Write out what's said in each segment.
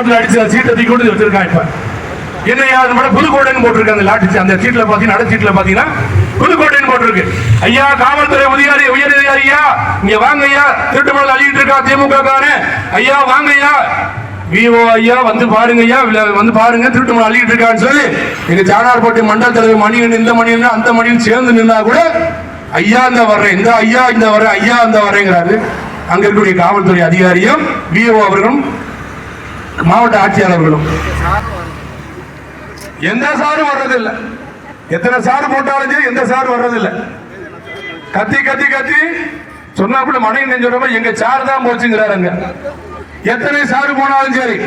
காலத்துல அடிச்சு அந்த சீட்டை தூக்கி கொண்டு வச்சிருக்கான் இப்ப. என்னையா அது மேல புதுக்கோட்டைன்னு போட்டிருக்கு அந்த லாட்டி அந்த சீட்ல பாத்தீங்கன்னா அடை சீட்ல பாத்தீங்கன்னா புதுக்கோட்டைன்னு போட்டிருக்கு. ஐயா காவல்துறை உதிகாரி உயர் அதிகாரியா இங்க வாங்க ஐயா திருட்டு மணல் இருக்கா திமுக காரன். ஐயா வாங்க ஐயா. விஓ ஐயா வந்து பாருங்க ஐயா வந்து பாருங்க திருட்டு மணல் அள்ளிட்டு இருக்கான்னு சொல்லி. எங்க சாணார்பட்டி மண்டல தலைவர் மணியன் இந்த மணியன் அந்த மணியன் சேர்ந்து நின்னா கூட ஐயா இந்த வர்றேன் இந்த ஐயா இந்த வர்றேன் ஐயா இந்த வர்றேங்கிறாரு. அங்க இருக்கக்கூடிய காவல்துறை அதிகாரியும் விஓ அவர்களும் மாவட்ட ஆட்சியாளர்களும். எந்த சாரும் வர்றதில்லை. எத்தனை சாரு போட்டாலும் சரி எந்த சாரு வர்றதில்லை. கத்தி கத்தி கத்தி. சொன்னாப்புல மனைவி நெஞ்சோட எங்க சார் தான் போச்சுங்கிறாருங்க எத்தனை சாரு போனாலும் சரி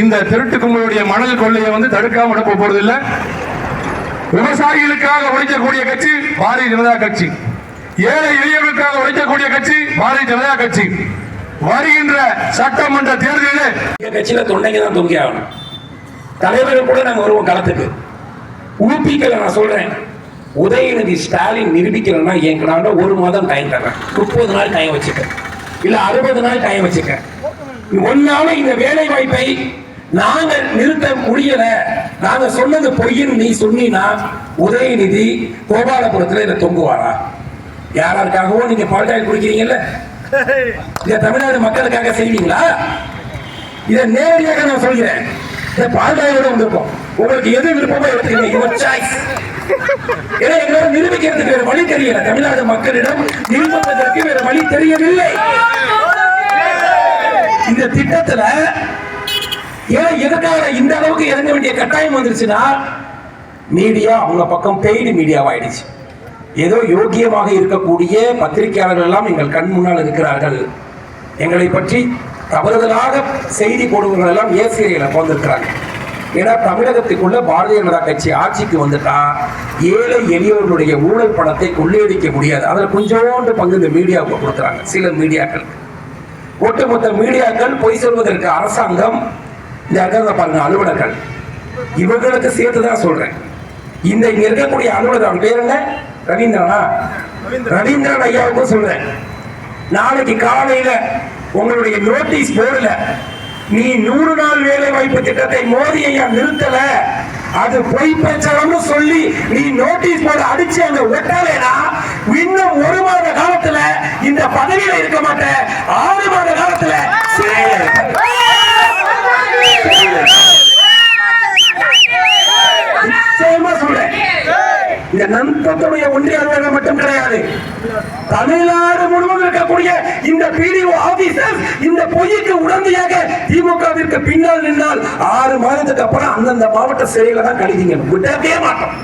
இந்த திருட்டு கும்பலுடைய மணல் கொள்ளையை வந்து தடுக்காம விட போறது விவசாயிகளுக்காக உழைக்கக்கூடிய கட்சி பாரதிய ஜனதா கட்சி. ஏழை எளியவர்களுக்காக உழைக்கக்கூடிய கட்சி பாரதிய ஜனதா கட்சி. வருகின்ற சட்டமன்ற தேர்தலில் கட்சியில தொண்டைங்க தான் தொங்கி ஆகணும். தலைவர்கள் கூட நாங்கள் வருவோம் களத்துக்கு. ஊப்பிக்கல நான் சொல்றேன். உதயநிதி ஸ்டாலின் நிரூபிக்கலன்னா என் நான் ஒரு மாதம் டைம் தர்றேன். முப்பது நாள் டைம் வச்சுக்க. இல்ல அறுபது நாள் டைம் வச்சுக்க. ஒன்னால இந்த வேலை வாய்ப்பை நாங்க நிறுத்த முடியல. நாங்க சொன்னது பொய்ன்னு நீ சொன்னீன்னா உதயநிதி கோபாலபுரத்துல இதை தொங்குவாரா? யாராருக்காகவோ நீங்க பால்டாயில் குடிக்கிறீங்கல்ல? இதை தமிழ்நாடு மக்களுக்காக செய்வீங்களா? இதை நேரடியாக நான் சொல்கிறேன். இதை பால்டாயோட வந்திருக்கோம் உங்களுக்கு எது விருப்பமோ எடுத்துக்கங்க. யுவர் சாய்ஸ் ஏன்னா எங்களால நிரூபிக்கிறதுக்கு வேற வழி தெரியல. தமிழ்நாடு மக்களிடம் நிரூபிப்பதற்கு வேற வழி தெரியவில்லை. இந்த திட்டத்துல ஏன் எதுக்காக இந்த அளவுக்கு இறங்க வேண்டிய கட்டாயம் வந்துருச்சுன்னா மீடியா அவங்க பக்கம் பெய்டு மீடியாவாயிடுச்சு ஏதோ யோக்கியமாக இருக்கக்கூடிய பத்திரிகையாளர்கள் எல்லாம் எங்கள் கண் முன்னால் இருக்கிறார்கள். எங்களை பற்றி தவறுதலாக செய்தி போடுபவர்கள் எல்லாம் ஏசிரியர்களை போந்திருக்கிறாங்க ஏன்னா தமிழகத்துக்குள்ள பாரதிய ஜனதா கட்சி ஆட்சிக்கு வந்துட்டா ஏழை எளியவர்களுடைய ஊழல் பணத்தை கொள்ளையடிக்க முடியாது. அதில் கொஞ்சோண்டு பங்கு இந்த மீடியாவுக்கு கொடுக்குறாங்க. சில மீடியாக்கள். ஒட்டுமொத்த மீடியாக்கள் பொய் சொல்வதற்கு அரசாங்கம் இந்த இருக்கிறத பாருங்க அலுவலர்கள். இவங்களுக்கு சேர்த்து தான் சொல்றேன். இந்த இங்க இருக்கக்கூடிய அலுவலர் அவர் பேர் என்ன? ரவீந்திரனா? ரவீந்திரன். ஐயாவுக்கும் சொல்றேன் நாளைக்கு காலையில உங்களுடைய நோட்டீஸ் போர்டுல நீ நூறு நாள் வேலை வாய்ப்பு திட்டத்தை மோடி ஐயா நிறுத்தல. அது பொய் பிரச்சாரம்னு சொல்லி நீ நோட்டீஸ் போர்டு அடிச்சு அங்க ஒட்டலைனா இன்னும் ஒரு மாத காலத்துல இந்த பதவியில இருக்க மாட்டேன். ஆறு மாத காலத்துல சிறையில இருப்ப. நிச்சயமா சொல்றேன் இந்த நந்தத்துடைய ஒன்றிய அலுவலகம் மட்டும் கிடையாது. தமிழ்நாடு முழுவதும் இருக்கக்கூடிய இந்த பிடிஓ ஆபீசர் இந்த பொய்க்கு உடந்தையாக திமுகவிற்கு பின்னால் நின்றால் ஆறு மாதத்துக்கு அப்புறம் அந்தந்த மாவட்ட சிறையில தான் கழிதீங்க விடவே மாட்டோம்.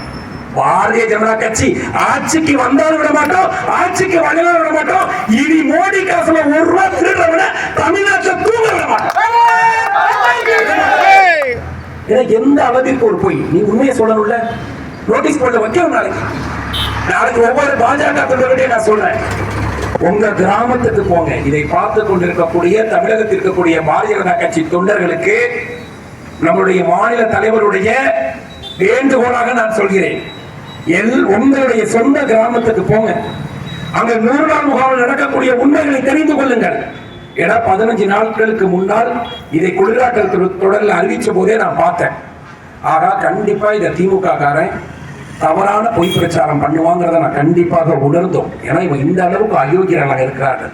பாரதிய ஜனதா கட்சி ஆட்சிக்கு வந்தாலும் விட மாட்டோம் ஆட்சிக்கு வரலாம் விட மாட்டோம். இனி மோடி காசுல ஒரு ரூபா திருடுறவன தமிழ்நாட்டில் தூங்க விட மாட்டோம். எந்த அளவிற்கு ஒரு பொய்? நீ உண்மையை சொல்லணும்ல? நோட்டீஸ் போர்டில் வைக்கணும் நாளைக்கு. நாளைக்கு ஒவ்வொரு பாஜக தொண்டர்களையும் நான் சொல்றேன். உங்க கிராமத்துக்கு போங்க. இதை பார்த்து கொண்டிருக்கக்கூடிய தமிழகத்தில் இருக்கக்கூடிய பாரதிய ஜனதா கட்சி தொண்டர்களுக்கு நம்முடைய மாநில தலைவருடைய வேண்டுகோளாக நான் சொல்கிறேன். எல் உங்களுடைய சொந்த கிராமத்துக்கு போங்க. அங்க நூறு நாள் முகாமில் நடக்கக்கூடிய உண்மைகளை தெரிந்து கொள்ளுங்கள். ஏன்னா பதினஞ்சு நாட்களுக்கு முன்னால் இதை குளிராட்டல் தொடரில் அறிவிச்ச போதே நான் பார்த்தேன். ஆகா கண்டிப்பா இதை திமுக காரன் தவறான பொய் பிரச்சாரம் பண்ணுவாங்கிறத நான் கண்டிப்பாக உணர்ந்தோம். ஏன்னா இவன் இந்த அளவுக்கு அயோக்கியர்களாக இருக்கிறார்கள்.